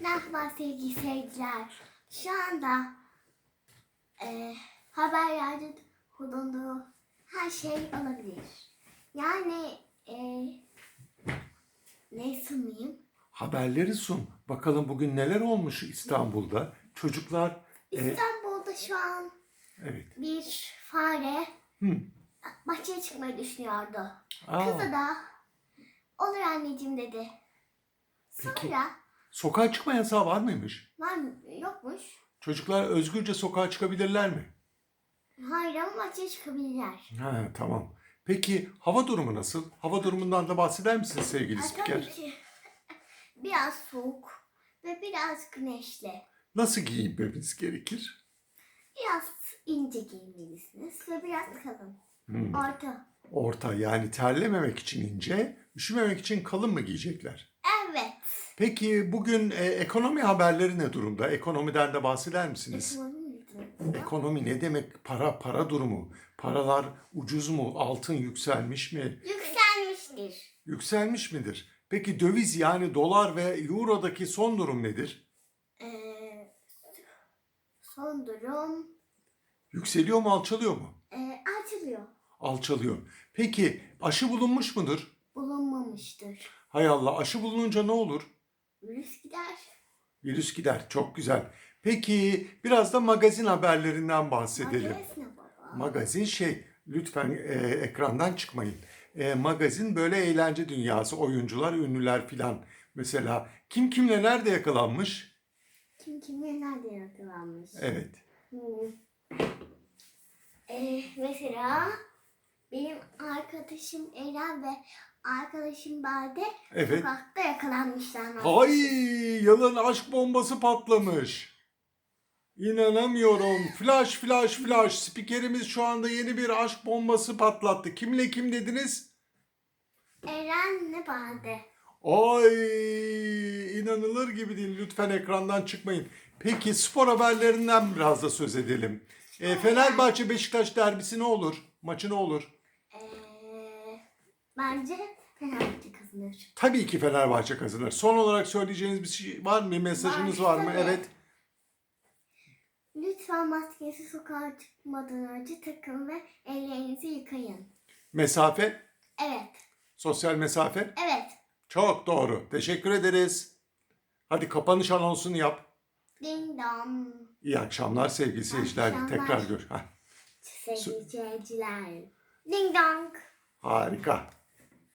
Merhaba sevgili seyirciler. Şu anda e, haberlerde bulunduğu her şey olabilir. Yani e, ne sunayım? Haberleri sun. Bakalım bugün neler olmuş İstanbul'da. Çocuklar e, İstanbul'da şu an evet. bir fare Hı. bahçeye çıkmayı düşünüyordu. Aa, Kızı da olur anneciğim dedi. Peki. Sonra sokağa çıkma yasağı var mıymış? var mı yokmuş. Çocuklar özgürce sokağa çıkabilirler mi? Hayır ama bahçeye çıkabilirler. Ha, tamam. Peki hava durumu nasıl? Hava durumundan da bahseder misiniz sevgili Ay, spiker? tabii ki. Biraz soğuk ve biraz güneşli. Nasıl giyinmemiz gerekir? Biraz ince giyinmelisiniz ve biraz kalın. Hmm, Orta. Orta yani terlememek için ince, üşümemek için kalın mı giyecekler? Peki bugün e, ekonomi haberleri ne durumda? Ekonomiden de bahseder misiniz? Ekonomi mi? Ekonomi ne demek? Para, para durumu. Paralar ucuz mu? Altın yükselmiş mi? Yükselmiştir. Yükselmiş midir? Peki döviz yani dolar ve eurodaki son durum nedir? Ee, son durum Yükseliyor mu, alçalıyor mu? ee, açılıyor. Alçalıyor. Peki aşı bulunmuş mudur? Bulunmamıştır. Hay Allah aşı bulununca ne olur? Virüs gider. Virüs gider. Çok güzel. Peki biraz da magazin haberlerinden bahsedelim. Adres ne baba? Magazin şey lütfen e, ekrandan çıkmayın. E, magazin böyle eğlence dünyası, oyuncular, ünlüler filan. Mesela kim kimle nerede yakalanmış? Kim kimle nerede yakalanmış? Evet. Hmm. Ee, mesela benim arkadaşım Eren ve arkadaşım Bade Evet. sokakta yakalanmışlar. Hay yılın aşk bombası patlamış. İnanamıyorum. Flash flash flash. Spikerimiz şu anda yeni bir aşk bombası patlattı. Kimle kim dediniz? Eren ne Bade? Ay inanılır gibi değil. Lütfen ekrandan çıkmayın. Peki spor haberlerinden biraz da söz edelim. E, Fenerbahçe Beşiktaş derbisi ne olur? Maçı ne olur? Ee, bence Fenerbahçe kazanır. Tabii ki Fenerbahçe kazanır. Son olarak söyleyeceğiniz bir şey var mı? Mesajınız Var, var mı? Evet. Lütfen maskesi sokağa çıkmadan önce takın ve ellerinizi yıkayın. Mesafe, Evet, sosyal mesafe. evet. Çok doğru. Teşekkür ederiz. Hadi kapanış anonsunu yap. Ding dong. İyi akşamlar sevgili seyirciler. Tekrar gör. Sevgili seyirciler. Ding dong. harika.